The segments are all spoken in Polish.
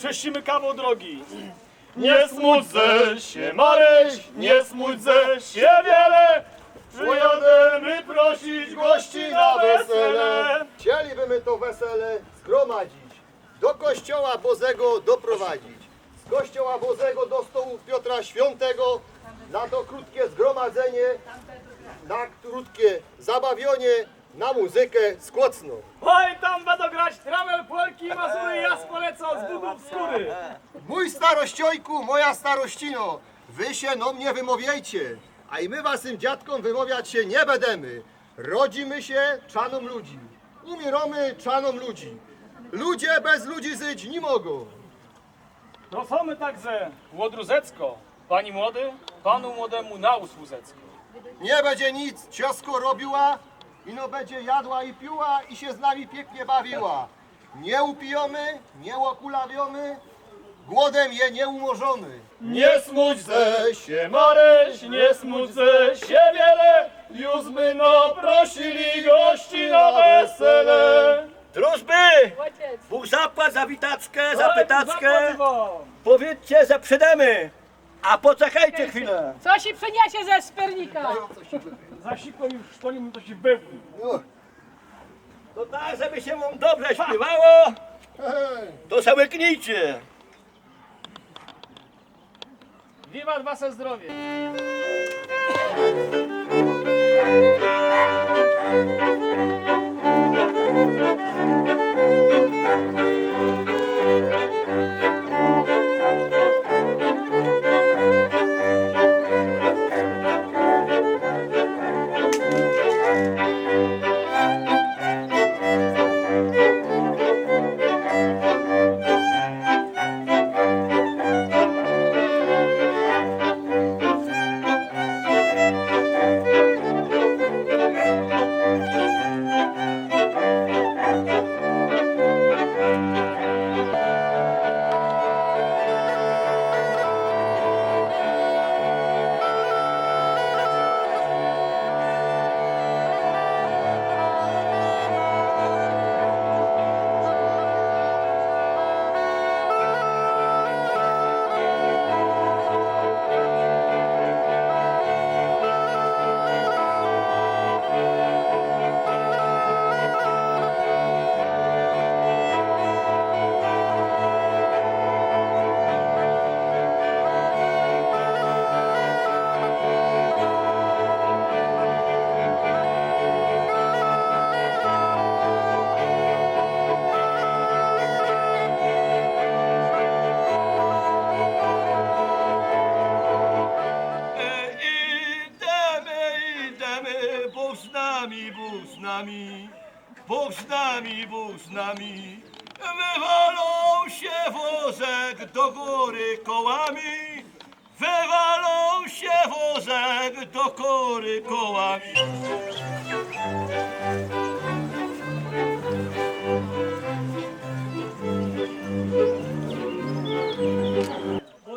Prześcimy kawał drogi. Nie smudzę się, Maryś, nie smudzę się wiele. Przyjademy prosić gości na wesele. Chcielibyśmy to wesele zgromadzić, do kościoła Bozego doprowadzić. Z kościoła Bozego do stołu Piotra Świątego na to krótkie zgromadzenie, na krótkie zabawionie, na muzykę skłocną. Oj, tam będą grać trawel, polki, mazury, ja polecą z budów skóry. Mój starościojku, moja starościno, wy się no mnie wymawiajcie, a i my wasym dziadkom wymawiać się nie będziemy. Rodzimy się czanom ludzi, umieramy czanom ludzi. Ludzie bez ludzi żyć nie mogą. Prosimy także Łodruzecko. Pani młody, panu młodemu na usłuzecko. Nie będzie nic ciosko robiła, ino będzie jadła i piła i się z nami pięknie bawiła. Nie upijemy, nie okulawiamy, głodem je nie umorzony. Nie smudzę się, Maryś, nie smudzę się wiele. Już my no prosili gości na wesele. Drużby! Bóg zapłać za witaczkę, za wam. Powiedzcie, że przydemy. A poczekajcie chwilę. co się przyniesie ze spernika? Zasikło już sztolimy, to się bełknie. No, To tak, żeby się wam dobrze śpiewało, to se łyknijcie. Wiwat wasze zdrowie. E, się wozek do góry kołami, wywalą się wozek do góry kołami.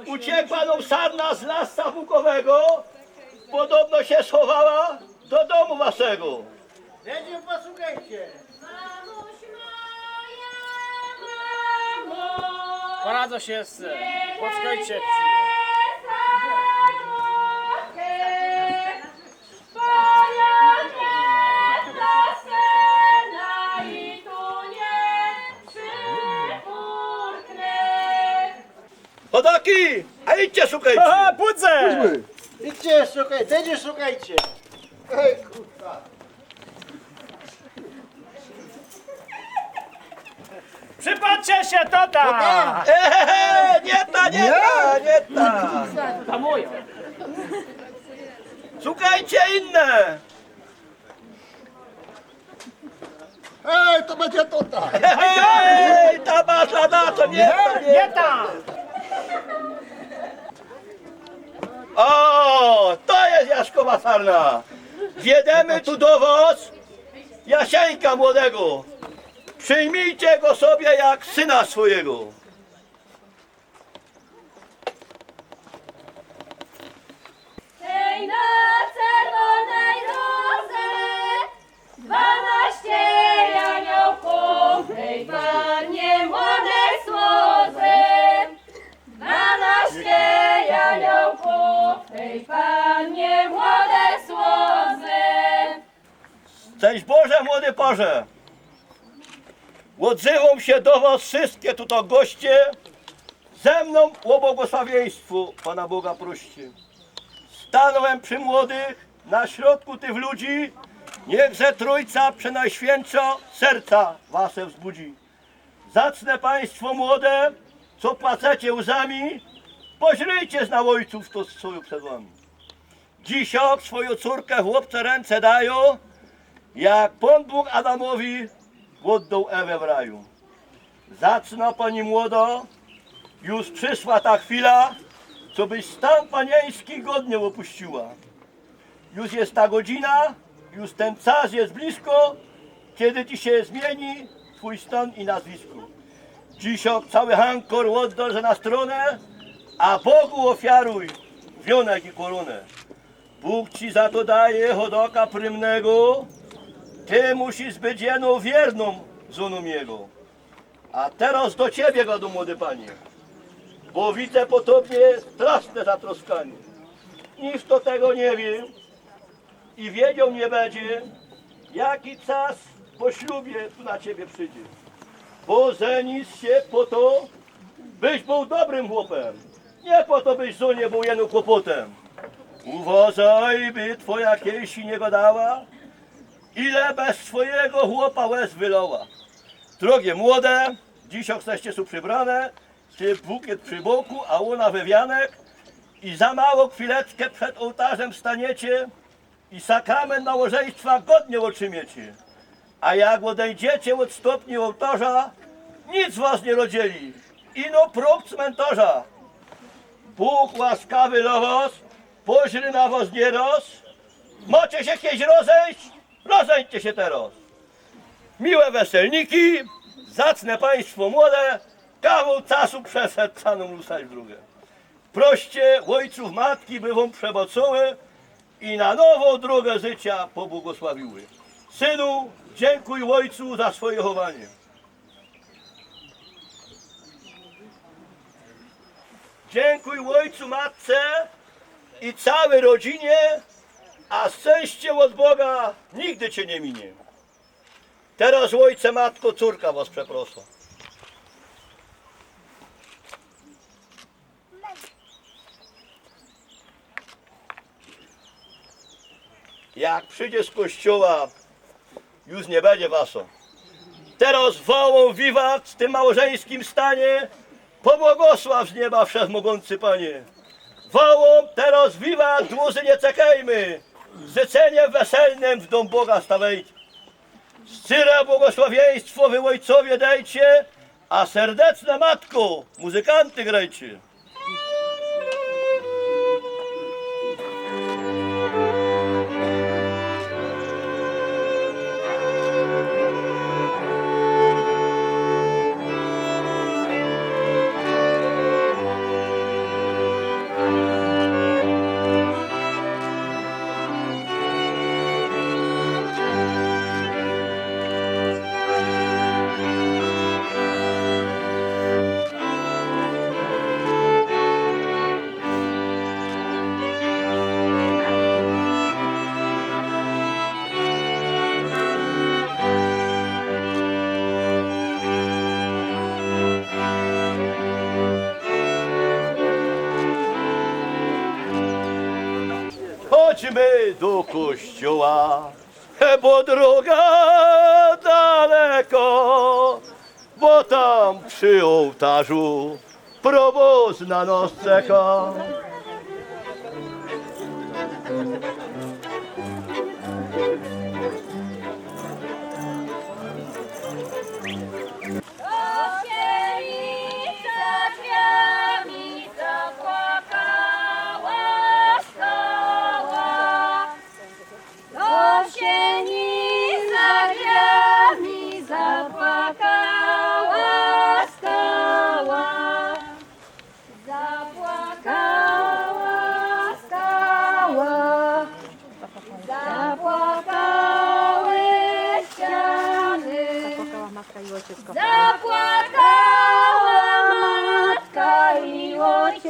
Uciekła nam sarna z lasa bukowego, podobno się schowała do domu waszego. Będzie posłuchajcie. Poradzę się z... Poczekajcie. Chodaki, a idźcie szukajcie. Aha, budzę! Idźcie, szukaj, będzie szukajcie. Kurwa. Przypatrzcie się, to ta! Eee, nie ta, nie ta, nie ta. Ta moja. Szukajcie inne. Hej, to będzie to tak. Ej, ta basla na to nie ta, nie Nie ta! O, to jest Jaśkowa sarna. Wiedemy tu do was Jasieńka młodego. Przyjmijcie go sobie jak syna swojego. Się do was wszystkie tutaj goście. Ze mną o błogosławieństwu Pana Boga proście. Stanąłem przy młodych, na środku tych ludzi. Niechże Trójca Przenajświętsza serca wasze wzbudzi. Zacne Państwo młode, co płacecie łzami, poźryjcie na ojców, to stoją przed wami. Dzisiaj swoją córkę w łopce ręce dają, jak Pan Bóg Adamowi oddał Ewę w raju. Zacna Pani młodo, już przyszła ta chwila, co byś stan panieński godnie opuściła. Już jest ta godzina, już ten czas jest blisko, kiedy Ci się zmieni Twój stan i nazwisko. Dzisiaj cały hankor oddol na stronę, a Bogu ofiaruj wionek i koronę. Bóg Ci za to daje hodoka prymnego, Ty musisz być jedną wierną żoną Jego. A teraz do Ciebie gadu, młody Panie, bo widzę po Tobie straszne zatroskanie. Nikt to tego nie wie i wiedział nie będzie, jaki czas po ślubie tu na Ciebie przyjdzie. Bo żenisz się po to, byś był dobrym chłopem. Nie po to, byś żonie był jednym kłopotem. Uważaj, by Twoja kiesi nie godała, ile bez swojego chłopa łez wylała. Drogie młode, dzisiaj jesteście tu przybrane, ty bukiet przy boku, a ona wywianek i za mało chwileczkę przed ołtarzem staniecie i sakrament nałożeństwa godnie otrzymiecie. A jak odejdziecie od stopni ołtarza, nic was nie rodzieli. Ino próg cmentarza. Bóg łaskawy dla was, poźry na was nie roz. Macie się kiedyś rozejść? Rozejdźcie się teraz. Miłe weselniki, zacne państwo młode, kawał czasu przeszedł caną lusać drugę. Proście ojców matki by wam przemocoły i na nową drogę życia pobłogosławiły. Synu, dziękuj ojcu za swoje chowanie. Dziękuj ojcu, matce i całej rodzinie, a szczęście od Boga nigdy cię nie minie. Teraz ojcze, matko, córka was przeproszę. Jak przyjdzie z kościoła, już nie będzie waso. Teraz wołą wiwat w tym małżeńskim stanie, pobłogosław z nieba wszechmogący Panie. Wołą teraz wiwat, dłuzy nie czekajmy, życzenie weselnym w dom Boga stawajcie. Szczere błogosławieństwo wy ojcowie dajcie, a serdeczne matko, muzykanty grajcie. Chodźmy do kościoła, bo droga daleko, bo tam przy ołtarzu proboszcz na nas czeka. wszystko. Zapłakała matka i ojciec.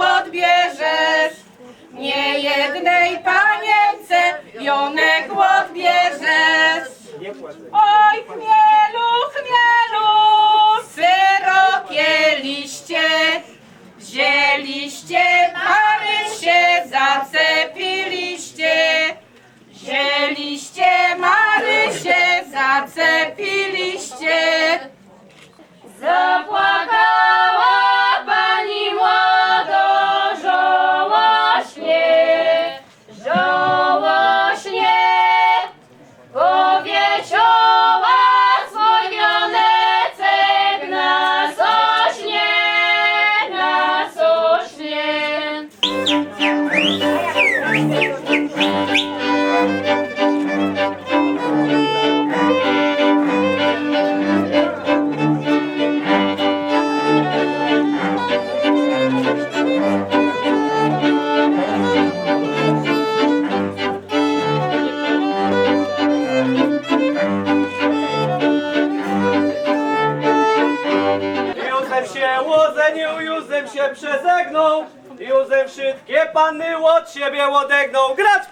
odbierzesz, nie jednej panience wionek odbierzesz. Oj chmielu, chmielu, syrokie liście, zieliście, pary się zacepiliście, zieliście, mary się zacepiliście. Od siebie odegnął. Grać